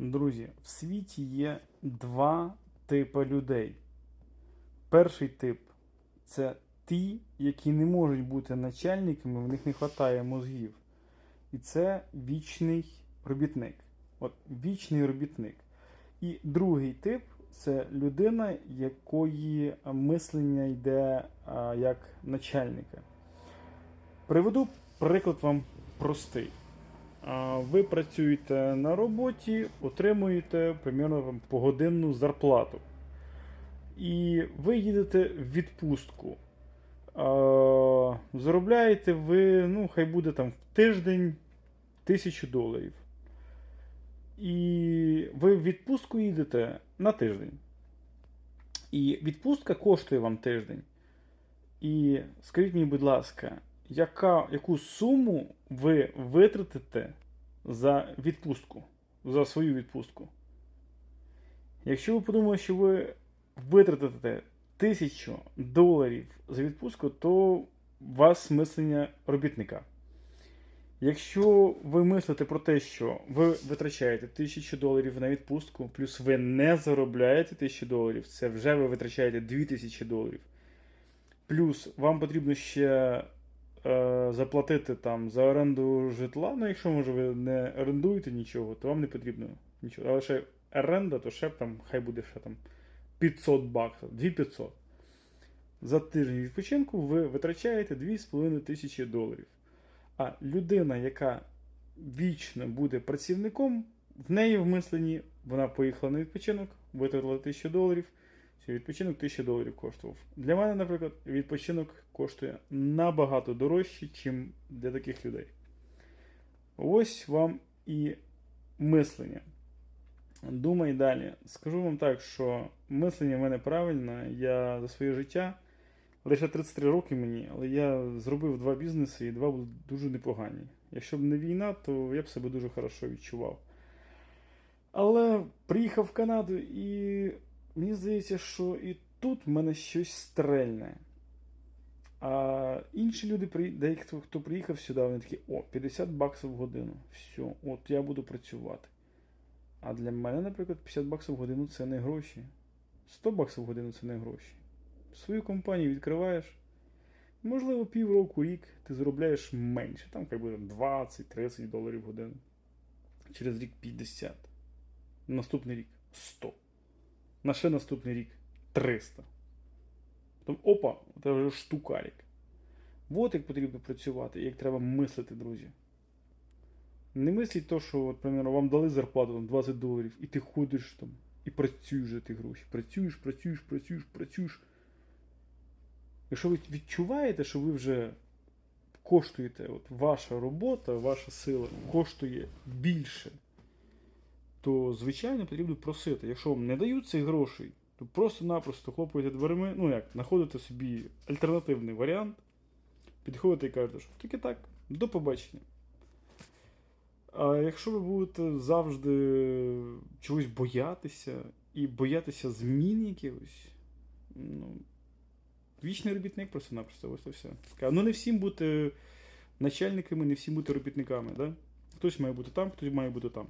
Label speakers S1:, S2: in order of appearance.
S1: Друзі, в світі є два типи людей. Перший тип це ті, які не можуть бути начальниками, в них не вистачає мозгів. І це вічний робітник. От вічний робітник. І другий тип це людина, якої мислення йде а, як начальника. Приведу приклад вам простий. Ви працюєте на роботі, отримуєте примерно погодинну зарплату. І ви їдете в відпустку. Заробляєте ви, ну, хай буде там в тиждень тисячу доларів. І ви в відпустку їдете на тиждень. І відпустка коштує вам тиждень. І скажіть мені, будь ласка, яка, яку суму ви витратите за відпустку, за свою відпустку? Якщо ви подумали, що ви витратите тисячу доларів за відпустку, то у вас мислення робітника. Якщо ви мислите про те, що ви витрачаєте тисячу доларів на відпустку, плюс ви не заробляєте тисячу доларів, це вже ви витрачаєте 2000 доларів. Плюс вам потрібно ще заплатити там за оренду житла. Ну, якщо може ви не орендуєте нічого, то вам не потрібно нічого. Але ще оренда, то ще там, хай буде ще там 500 баксів, 2500. За тиждень відпочинку ви витрачаєте 2,5 тисячі доларів. А людина, яка вічно буде працівником, в неї в мисленні вона поїхала на відпочинок, витратила 1000 доларів. Відпочинок 1000 доларів коштував. Для мене, наприклад, відпочинок коштує набагато дорожче, ніж для таких людей. Ось вам і мислення. Думай далі. Скажу вам так, що мислення в мене правильне. Я за своє життя лише 33 роки мені, але я зробив два бізнеси і два були дуже непогані. Якщо б не війна, то я б себе дуже хорошо відчував. Але приїхав в Канаду і мені здається, що і тут в мене щось стрельне. А інші люди, деякі, хто, приїхав сюди, вони такі, о, 50 баксів в годину. Все, от я буду працювати. А для мене, наприклад, 50 баксів в годину це не гроші. 100 баксів в годину це не гроші. Свою компанію відкриваєш. Можливо, півроку, рік ти заробляєш менше. Там хай буде 20-30 доларів в годину. Через рік 50. Наступний рік 100. На ще наступний рік 300. Потім опа, це вже штукарик. От як потрібно працювати, як треба мислити, друзі. Не мисліть то, що, от, примерно, вам дали зарплату там, 20 доларів, і ти ходиш там і працюєш за ті гроші. Працюєш, працюєш, працюєш, працюєш. Якщо ви відчуваєте, що ви вже коштуєте, от ваша робота, ваша сила коштує більше, то, звичайно, потрібно просити. Якщо вам не дають цих грошей, то просто-напросто хлопаєте дверми, ну як, знаходите собі альтернативний варіант, підходите і кажете, що таки так, до побачення. А якщо ви будете завжди чогось боятися і боятися змін якихось, ну, вічний робітник просто-напросто, ось це все. Ну не всім бути начальниками, не всім бути робітниками, да? Хтось має бути там, хтось має бути там.